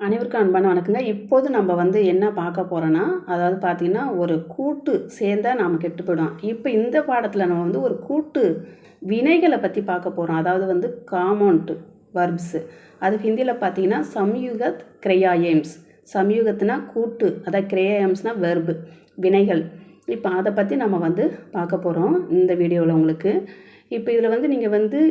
அனைவருக்கும் அன்பான வணக்கங்க. இப்போது நம்ம வந்து என்ன பார்க்க போகிறோன்னா அதாவது பார்த்திங்கன்னா ஒரு கூட்டு சேர்ந்தா நாம் கெட்டு போயிடும் இப்போ இந்த பாடத்தில் நம்ம வந்து ஒரு கூட்டு வினைகளை பற்றி பார்க்க போகிறோம் அதாவது வந்து காமௌண்ட் வர்ப்ஸு அது ஹிந்தியில் பார்த்தீங்கன்னா சம்யுகத் கிரையாயம்ஸ். சம்யுகத்துனா கூட்டு அதாவது கிரையாயம்ஸ்னால் வெர்பு வினைகள். இப்போ அதை பற்றி நம்ம வந்து பார்க்க போகிறோம் இந்த வீடியோவில் உங்களுக்கு. இப்போ இதில் வந்து நீங்கள் வந்து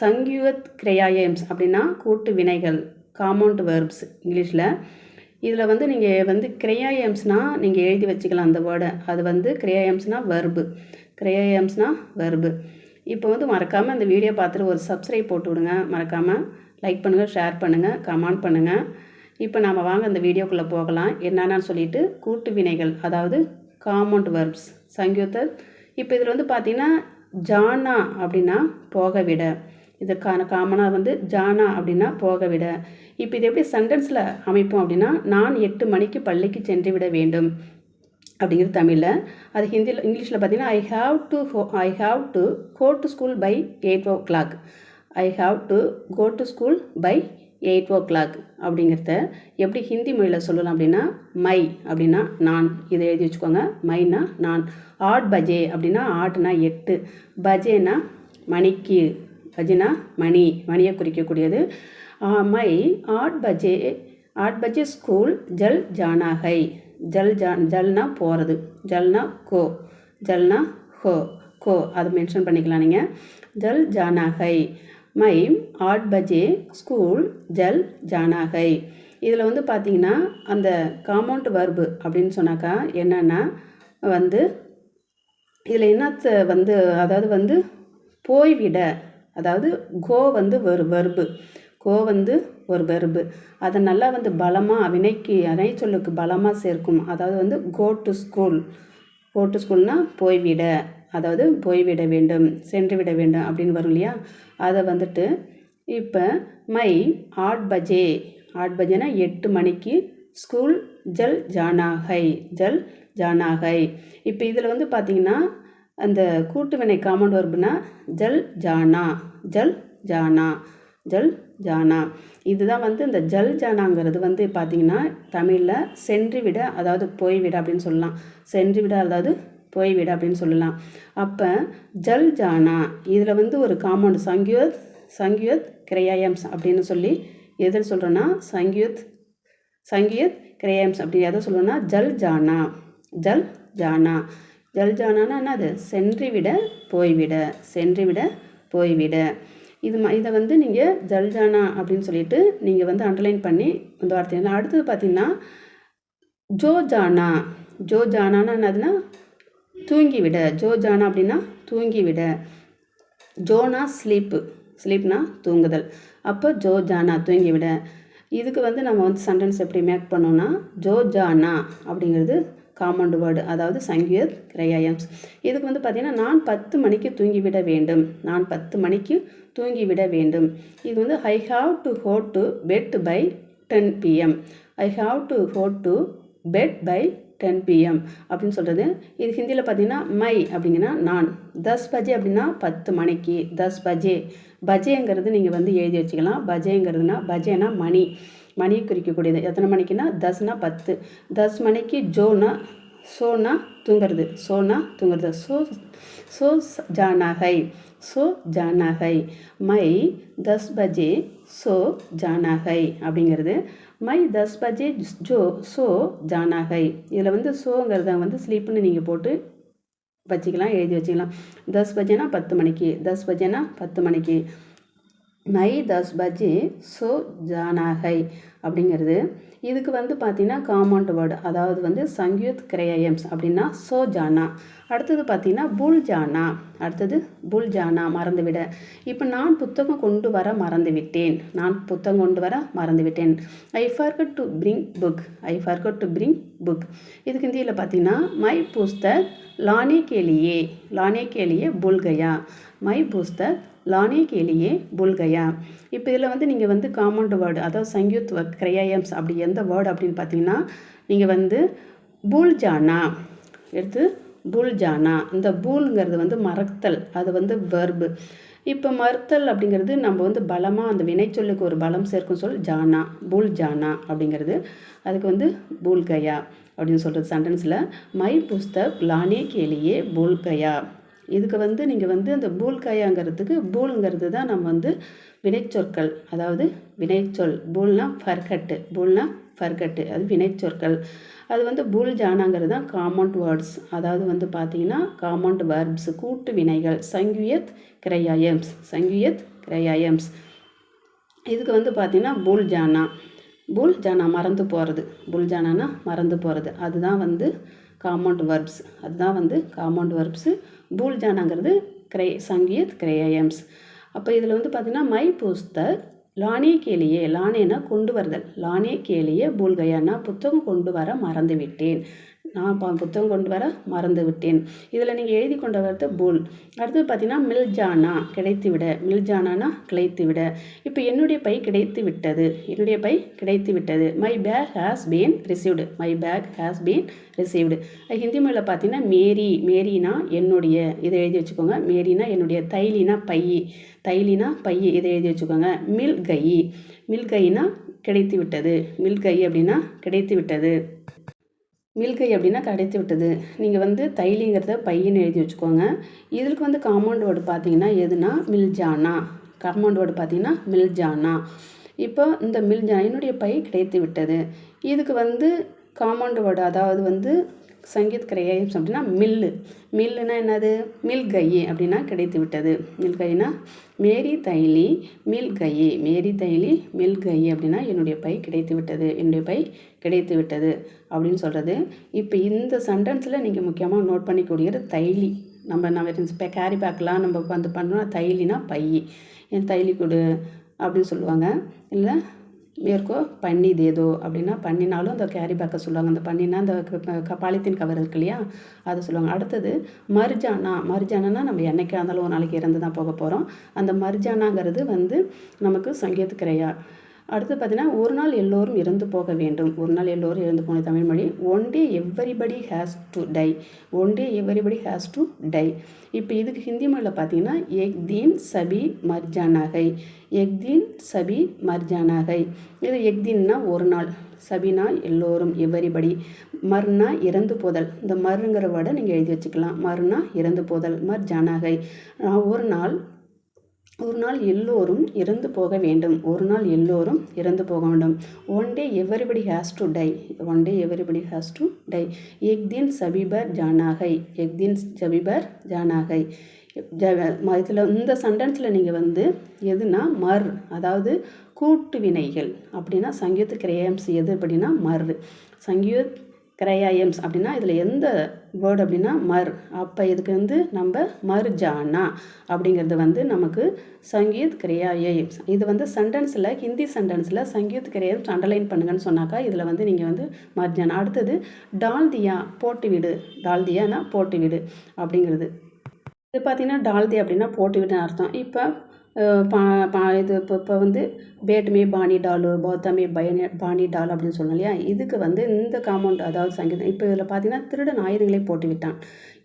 சங்கியுகத் கிரையாயம்ஸ் அப்படின்னா கூட்டு வினைகள் காமௌண்ட் வேர்ப்ஸ் இங்கிலீஷில். இதில் வந்து நீங்கள் வந்து கிரையாயம்ஸ்னால் நீங்கள் எழுதி வச்சுக்கலாம் அந்த வேர்டை அது வந்து கிரையாயம்ஸ்னால் வெர்பு கிரையாயம்ஸ்னால் வெர்பு இப்போ வந்து மறக்காமல் அந்த வீடியோ பார்த்துட்டு ஒரு சப்ஸ்கிரைப் போட்டு விடுங்க. மறக்காமல் லைக் பண்ணுங்கள் ஷேர் பண்ணுங்கள் கமெண்ட் பண்ணுங்கள் இப்போ நாம் வாங்க அந்த வீடியோக்குள்ளே போகலாம். என்னென்னு சொல்லிட்டு கூட்டு வினைகள் அதாவது காமௌண்ட் வெர்ப்ஸ் சங்கீதர் இப்போ இதில் வந்து பார்த்திங்கன்னா ஜானா அப்படின்னா போக விட இதுக்கான காமனாக வந்து ஜானா அப்படின்னா போக விட. இப்போ இது எப்படி சென்டென்ஸில் அமைப்போம் அப்படின்னா நான் எட்டு மணிக்கு பள்ளிக்கு சென்று விட வேண்டும் அப்படிங்கிறது தமிழில். அது ஹிந்தியில் இங்கிலீஷில் பார்த்தீங்கன்னா I have to go I have to go to school by eight o'clock I have to go to school by eight o'clock அப்படிங்கிறத எப்படி ஹிந்தி மொழியில் சொல்லலாம் அப்படின்னா மை அப்படின்னா நான். இதை எழுதி வச்சுக்கோங்க. மைனா நான். ஆட் பஜே அப்படின்னா ஆட்னா எட்டு. பஜேனா மணிக்கு. பஜினா மணி மணியை குறிக்கக்கூடியது. மை ஆட் பஜே ஆட் பஜே ஸ்கூல் ஜல் ஜானாகை. ஜல் ஜா ஜல்னா போகிறது ஜல்னா கோ ஜல்னா ஹோ கோ. அது மென்ஷன் பண்ணிக்கலாம் நீங்கள் ஜல் ஜானாகை. மை ஆட் பஜே ஸ்கூல் ஜல் ஜானாகை. இதில் வந்து பார்த்தீங்கன்னா அந்த காமௌண்ட் வர்பு அப்படின்னு சொன்னாக்கா என்னென்னா வந்து இதில் என்னத்த வந்து அதாவது வந்து போய்விட. அதாவது கோ வந்து ஒரு வெர்பு கோ வந்து ஒரு வெர்பு அதை நல்லா வந்து பலமாக வினைக்கு அணை சொல்லுக்கு பலமாக சேர்க்கும். அதாவது வந்து go to school go to ஸ்கூல்னால் போய்விட. அதாவது போய்விட வேண்டும் சென்று விட வேண்டும் அப்படின்னு வரும் இல்லையா? அதை வந்துட்டு இப்போ மை ஆட் பஜே. ஆட் பஜேனா எட்டு மணிக்கு ஸ்கூல் ஜல் ஜானாகை. ஜல் ஜானாகை. இப்போ இதில் வந்து பார்த்திங்கன்னா அந்த கூட்டு வினை காமன் வர்புனா ஜல் ஜானா. ஜல் ஜானா ஜல் ஜானா. இதுதான் வந்து இந்த ஜல் ஜானாங்கிறது வந்து பார்த்திங்கன்னா தமிழில் சென்று விட அதாவது போய்விட அப்படின்னு சொல்லலாம். சென்று விட அதாவது போய்விட அப்படின்னு சொல்லலாம். அப்போ ஜல் ஜானா இதில் வந்து ஒரு காமௌண்ட் சங்கியோத் சங்கியோத் கிரையாயம்ஸ் அப்படின்னு சொல்லி எதில் சொல்கிறோன்னா சங்கியோத் சங்கியத் கிரேயம்ஸ் அப்படி எதை சொல்லணும்னா ஜல் ஜானா ஜல் ஜானா. ஜல் ஜானானா என்னது? சென்று விட போய்விட சென்று விட போய்விட. இது ம இதை வந்து நீங்கள் ஜல்ஜானா அப்படின்னு சொல்லிட்டு நீங்கள் வந்து அண்டர்லைன் பண்ணி இந்த வார்த்தை அடுத்தது பார்த்தீங்கன்னா ஜோ ஜானா ஜோ ஜானானா என்னதுன்னா தூங்கி விட ஜோ ஜானா அப்படின்னா தூங்கி விட ஜோனா ஸ்லீப்பு. ஸ்லீப்னா தூங்குதல். அப்போ ஜோ ஜானா தூங்கி விட இதுக்கு வந்து நம்ம வந்து சென்டென்ஸ் எப்படி மேக் பண்ணோன்னா ஜோ ஜானா அப்படிங்கிறது காமௌண்ட் வேர்டு அதாவது சங்கீத் கிரையாயம்ஸ் இதுக்கு வந்து பார்த்திங்கன்னா நான் பத்து மணிக்கு தூங்கிவிட வேண்டும். நான் பத்து மணிக்கு தூங்கிவிட வேண்டும். இது வந்து I have to go to bed by ten PM I have to go to bed by ten PM அப்படின்னு சொல்கிறது இது ஹிந்தியில் பார்த்தீங்கன்னா மை அப்படிங்கன்னா நான். தஸ் பஜே அப்படின்னா பத்து மணிக்கு. தஸ் பஜே பஜேங்கிறது நீங்கள் வந்து எழுதி வச்சுக்கலாம். பஜேங்கிறதுனா பஜேனா மணி. மணி குறிக்கக்கூடியது. எத்தனை மணிக்குன்னா தஸ்னா பத்து. தஸ் மணிக்கு ஜோனா சோனா தூங்குறது. சோனா தூங்குறது. சோ சோ ஜானா சோ ஜானா மை தஸ் பஜே சோ ஜானா அப்படிங்கிறது. மை தஸ் பஜே ஜோ சோ ஜானா இதில் வந்து சோங்கிறத வந்து ஸ்லீப்புன்னு நீங்கள் போட்டு வச்சுக்கலாம் எழுதி வச்சுக்கலாம். தஸ் பஜேனா பத்து மணிக்கு. தஸ் பஜேனா பத்து மணிக்கு. மை தஸ் பஜே சோ ஜானாகை அப்படிங்கிறது. இதுக்கு வந்து பார்த்திங்கன்னா காமௌண்ட் வேர்டு அதாவது வந்து சங்கீத் கிரேயம்ஸ் அப்படின்னா சோ ஜானா. அடுத்தது பார்த்திங்கன்னா புல் ஜானா. அடுத்தது புல் ஜானா மறந்துவிட. இப்போ நான் புத்தகம் கொண்டு வர மறந்து விட்டேன் நான் புத்தகம் கொண்டு வர மறந்து விட்டேன் I forgot to bring book I forgot to bring book இதுக்கு இந்தியில் பார்த்தீங்கன்னா மை புஸ்தக் லானே கேலியே லானே கேலியே புல்கயா. மை புஸ்தக் லானே கேலியே புல்கயா. இப்போ இதில் வந்து நீங்கள் வந்து காமௌண்ட் வேர்டு அதாவது சங்கீத் கிரையம்ஸ் அப்படி எந்த வேர்டு அப்படின்னு பார்த்தீங்கன்னா நீங்கள் வந்து பூல் ஜானா எடுத்து பூல் ஜானா இந்த பூலுங்கிறது வந்து மறத்தல் அது வந்து வெர்பு இப்போ மறுத்தல் அப்படிங்கிறது நம்ம வந்து பலமாக அந்த வினைச்சொல்லுக்கு ஒரு பலம் சேர்க்கும் சொல் ஜானா பூல் ஜானா அப்படிங்கிறது. அதுக்கு வந்து பூல் கயா அப்படின்னு சொல்கிறது சென்டென்ஸில் மை புஸ்தக் லானே கேலியே பூல் கயா. இதுக்கு வந்து நீங்கள் வந்து அந்த பூல் கயாங்கிறதுக்கு பூல்ங்கிறது தான் நம்ம வந்து வினைச்சொற்கள் அதாவது வினைச்சொல் பூல்னா ஃபர்கட்டு பூல்னா ஃபர்கட்டு அது வினைச்சொற்கள். அது வந்து பூல் ஜானாங்கிறது தான் காமௌண்ட் வேர்ட்ஸ் அதாவது வந்து பார்த்தீங்கன்னா காமௌண்ட் வேர்ப்ஸ் கூட்டு வினைகள் சங்குயத் கிரையாயம்ஸ் சங்குயத் கிரையாயம்ஸ். இதுக்கு வந்து பார்த்தீங்கன்னா பூல் ஜானா. பூல் ஜானா மறந்து போகிறது பூல் ஜானானா மறந்து போகிறது அதுதான் வந்து காமௌண்ட் வர்ப்ஸ் அதுதான் வந்து காமௌண்ட் வர்ப்ஸு பூல் ஜானாங்கிறது கிரை சங்கீத் கிரேயம்ஸ் அப்போ இதில் வந்து பார்த்திங்கன்னா மை புஸ்தக் லானே கேளியே லானேனா கொண்டு வருதல். லானே கேளியே பூல்கையானா புத்தகம் கொண்டு வர மறந்து விட்டேன் நான் புத்தகம் கொண்டு வர மறந்து விட்டேன் இதில் நீங்கள் எழுதி கொண்டு வரது பூல். அடுத்தது பார்த்தீங்கன்னா மில்ஜானா கிடைத்து விட மில்ஜானானா கிடைத்து விட இப்போ என்னுடைய பை கிடைத்து விட்டது என்னுடைய பை கிடைத்து விட்டது my bag has been received my bag has been received Hindi மொழியில் பார்த்தீங்கன்னா மேரி மேரினா என்னுடைய. இதை எழுதி வச்சுக்கோங்க. மேரினா என்னுடைய. தைலினா பை. தைலினா பை. இதை எழுதி வச்சுக்கோங்க. மில் கை மில் கைனா கிடைத்து விட்டது மில் கை அப்படின்னா கிடைத்து விட்டது மில்கை அப்படின்னா கிடைத்து விட்டது. நீங்கள் வந்து தைலிங்கிறத பையன்னு எழுதி வச்சுக்கோங்க. இதுக்கு வந்து காம்பவுண்ட் வேர்டு பார்த்தீங்கன்னா எதுனா மில்ஜானா. காம்பவுண்ட் வேர்டு பார்த்தீங்கன்னா மில்ஜானா. இப்போ இந்த மில்ஜானா என்னுடைய பை கிடைத்து விட்டது. இதுக்கு வந்து காம்பவுண்ட் வேர்டு அதாவது வந்து சங்கீத் கிரையாயிம்ஸ் அப்படின்னா மில்லு. மில்லுனா என்னது? மில் கையே அப்படின்னா கிடைத்து விட்டது மில் மேரி தைலி மில் கையே மேரி தைலி மில் கையே அப்படின்னா என்னுடைய பை கிடைத்து விட்டது என்னுடைய பை கிடைத்து விட்டது அப்படின்னு சொல்கிறது இப்போ இந்த சென்டென்ஸில் நீங்கள் முக்கியமாக நோட் பண்ணிக்கூடியது தைலி. நம்ம நம்ம இப்போ கேரி பேக்கெலாம் நம்ம வந்து பண்ணோம்னா தைலினா பை. என் தைலி கொடு அப்படின்னு சொல்லுவாங்க. இல்லை மேற்கோ பண்ணி ஏதோ அப்படின்னா பண்ணினாலும் அந்த கேரி பேக்கை சொல்லுவாங்க. அந்த பண்ணினா அந்த பாலித்தீன் கவர் இருக்கு இல்லையா? அதை சொல்லுவாங்க. அடுத்தது மர்ஜானா. மர்ஜானா நம்ம என்னைக்கா இருந்தாலும் ஒரு நாளைக்கு இறந்து தான் போக போகிறோம் அந்த மர்ஜானாங்கிறது வந்து நமக்கு சங்கீதக்கிரையா அடுத்து பார்த்தீங்கன்னா ஒரு நாள் எல்லோரும் இறந்து போக வேண்டும். ஒரு நாள் எல்லோரும் இறந்து போன தமிழ் மொழி one day everybody has to die one day everybody has to die இப்போ இதுக்கு ஹிந்தி மொழியில் பார்த்தீங்கன்னா எக் தீன் சபி மர்ஜானாகை எக் தீன் சபி மர்ஜானாகை இது எக் தீன்னா ஒரு நாள் சபினா எல்லோரும் எவ்வரிபடி மர்னா இறந்து போதல். இந்த மருங்கிற வேர்டை நீங்கள் எழுதி வச்சுக்கலாம். மர்னா இறந்து போதல் மர் ஜானாகை ஒரு நாள் ஒரு நாள் எல்லோரும் இறந்து போக வேண்டும். ஒரு நாள் எல்லோரும் இறந்து போக வேண்டும். One day everybody has to die one day everybody has to die egg தின் சபிபர் ஜானாகை எக் தின் சபிபர் ஜானாகை இதில் இந்த சென்டென்ஸில் நீங்கள் வந்து எதுனா மர் அதாவது கூட்டு வினைகள். அப்படின்னா சங்கீத கிரேயம்ஸ் எது அப்படின்னா மர். சங்கீத் கிரையாயம்ஸ் அப்படின்னா இதில் எந்த வேர்டு அப்படின்னா மர். அப்போ இதுக்கு வந்து நம்ம மர்ஜானா அப்படிங்கிறது வந்து நமக்கு சங்கீத் கிரையாயம்ஸ் இது வந்து சென்டென்ஸில் ஹிந்தி சென்டென்ஸில் சங்கீத் கிரையாயம்ஸ் அண்டர்லைன் பண்ணுங்கன்னு சொன்னாக்கா இதில் வந்து நீங்கள் வந்து மர்ஜானா. அடுத்தது டால்தியா போட்டு வீடு டால்தியானா போட்டு வீடு அப்படிங்கிறது. இது பார்த்தீங்கன்னா டால்தி அப்படின்னா போட்டு வீடுன்னு அர்த்தம். இப்போ பா பா இது இப்போ இப்போ வந்து பேட்மே பாணி டாலு பௌத்தமே பயனே பாணி டால் அப்படின்னு சொல்லணும் இல்லையா? இதுக்கு வந்து இந்த காமௌண்ட் அதாவது சங்கீதம் இப்போ இதில் பார்த்தீங்கன்னா திருடன் ஆயுதங்களே போட்டு விட்டான்.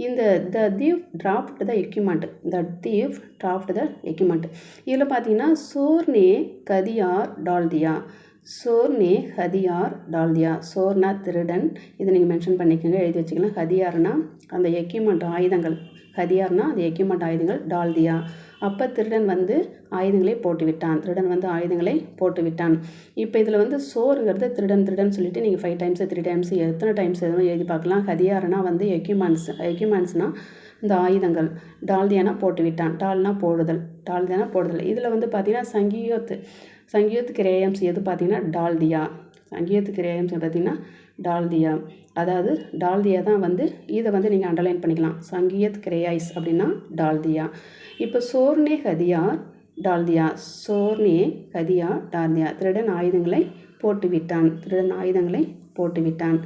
இந்த the thief dropped the equipment the thief dropped the equipment இதில் பார்த்தீங்கன்னா சோர்னே கதியார் டால்தியா? சோர்னே ஹதியார் டால்தியா? சோர்னா திருடன் இதை நீங்கள் மென்ஷன் பண்ணிக்கோங்க எழுதி வச்சுக்கலாம். ஹதியார்னா அந்த எக்யூப்மெண்ட் ஆயுதங்கள். ஹதியார்னா அது எக்யூமெண்ட் ஆயுதங்கள் டால்தியா. அப்போ திருடன் வந்து ஆயுதங்களை போட்டு விட்டான் திருடன் வந்து ஆயுதங்களை போட்டு விட்டான் இப்போ இதில் வந்து சோறுங்கிறது திருடன் திருடன் சொல்லிட்டு நீங்கள் ஃபைவ் டைம்ஸு த்ரீ டைம்ஸ் எத்தனை டைம்ஸ் எதுவும் எழுதி பார்க்கலாம். ஹதியாரனா வந்து எக்யூமெண்ட்ஸ் எக்யூமெண்ட்ஸ்னால் இந்த ஆயுதங்கள். டால்தியானா போட்டு விட்டான் டால்னா போடுதல் டால்தியானா போடுதல். இதில் வந்து பார்த்திங்கன்னா சங்கீயத்து சங்கீத் கிரேயம்ஸ் எது பார்த்திங்கன்னா டால்தியா. சங்கீத் கிரேயம்ஸ் பார்த்திங்கன்னா டால்தியா. அதாவது டால்தியா தான் வந்து இதை வந்து நீங்கள் அண்டர்லைன் பண்ணிக்கலாம். சங்கீத் கிரேயாய்ஸ் அப்படின்னா டால்தியா. இப்போ சோர்னே ஹதியார் டால்தியா. சோர்னே ஹதியா டால்தியா. திருடன் ஆயுதங்களை போட்டு விட்டான் திருடன் ஆயுதங்களை போட்டு விட்டான்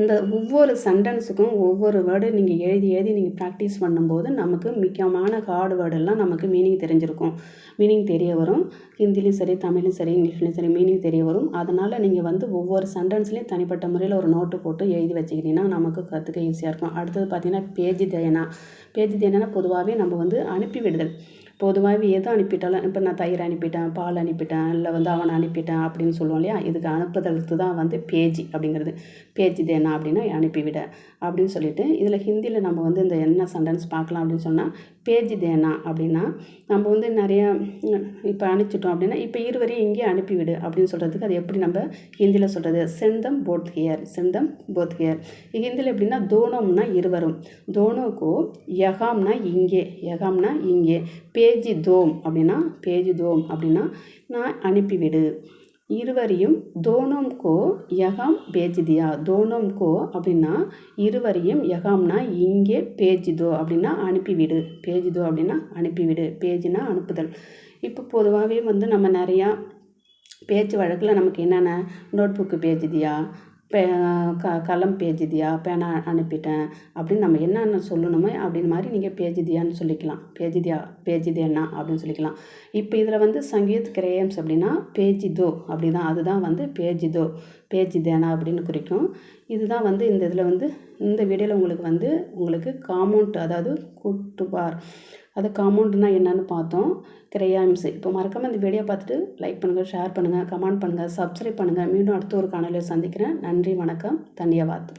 இந்த ஒவ்வொரு சென்டென்ஸுக்கும் ஒவ்வொரு வேர்டு நீங்கள் எழுதி எழுதி நீங்கள் ப்ராக்டிஸ் பண்ணும்போது நமக்கு முக்கியமான ஹார்டு வேர்டெல்லாம் நமக்கு மீனிங் தெரிஞ்சிருக்கும். மீனிங் தெரிய வரும். ஹிந்திலையும் சரி தமிழ்லையும் சரி இங்கிலீஷ்லையும் சரி மீனிங் தெரிய வரும். அதனால் நீங்கள் வந்து ஒவ்வொரு சென்டென்ஸ்லேயும் தனிப்பட்ட முறையில் ஒரு நோட்டு போட்டு எழுதி வச்சுக்கிட்டிங்கன்னா நமக்கு கற்றுக்க ஈஸியாக இருக்கும். அடுத்தது பார்த்திங்கன்னா பேஜ் தயனா பேஜ் தயனா பொதுவாகவே நம்ம வந்து அனுப்பி விடுதல். பொதுவாகவே எது அனுப்பிட்டாலும் இப்போ நான் தயிர் அனுப்பிட்டேன் பால் அனுப்பிட்டேன் இல்லை வந்து அவனை அனுப்பிட்டேன் அப்படின்னு சொல்லுவோம் இல்லையா? இதுக்கு அனுப்புதலுக்கு தான் வந்து பேஜி அப்படிங்கிறது. பேஜி தேனா அப்படின்னா அனுப்பிவிட அப்படின்னு சொல்லிட்டு இதில் ஹிந்தியில் நம்ம வந்து இந்த என்ன சென்டென்ஸ் பார்க்கலாம் அப்படின்னு சொன்னால் பேஜி தேனா அப்படின்னா நம்ம வந்து நிறையா இப்போ அனுப்பிச்சிட்டோம் அப்படின்னா இப்போ இருவரையும் இங்கே அனுப்பிவிடு அப்படின்னு சொல்கிறதுக்கு அது எப்படி நம்ம ஹிந்தியில் சொல்கிறது செந்தம் போத் ஹியர் செந்தம் போத் ஹியர் ஹிந்தியில் எப்படின்னா தோனம்னா இருவரும். தோனோக்கோ யகாம்னா இங்கே யகாம்னா இங்கே. பேஜி தோம் அப்படின்னா பேஜி தோம் அப்படின்னா நான் அனுப்பிவிடு. இருவரையும் தோனோம் கோ யகாம் பேஜிதியா. தோனோம் கோ அப்படின்னா இருவரையும் யகாம்னா இங்கே பேஜிதோ அப்படின்னா அனுப்பிவிடு. பேஜிதோ அப்படின்னா அனுப்பிவிடு. பேஜினா அனுப்புதல். இப்போ பொதுவாகவே வந்து நம்ம நிறையா பேச்சு வழக்கில் நமக்கு என்னென்ன? Note book பேஜிதியா. பே க கலம் பேஜிதியா பேனா அனுப்பிட்டேன். அப்படின்னு நம்ம என்னென்ன சொல்லணுமோ அப்படின்னு மாதிரி நீங்கள் பேஜிதியான்னு சொல்லிக்கலாம். பேஜிதியா பேஜிதேன்னா அப்படின்னு சொல்லிக்கலாம். இப்போ இதில் வந்து சங்கீத் கிரேயம்ஸ் அப்படின்னா பேஜிதோ அப்படி தான் அதுதான் வந்து பேஜிதோ பேஜிதேனா அப்படின்னு குறிக்கும். இதுதான் வந்து இந்த இதில் வந்து இந்த வீடியோவில் உங்களுக்கு வந்து உங்களுக்கு காமௌண்ட் அதாவது கூட்டுவார். அது அமௌண்ட்னால் என்னென்னு பார்த்தோம். கிரையாம்ஸ் இப்போ மறக்காமல் இந்த வீடியோ பார்த்துட்டு லைக் பண்ணுங்கள் ஷேர் பண்ணுங்கள் கமெண்ட் பண்ணுங்கள் சப்ஸ்கிரைப் பண்ணுங்கள் மீண்டும் அடுத்த ஒரு காணொலியில் சந்திக்கிறேன். நன்றி வணக்கம் தன்யவாத்.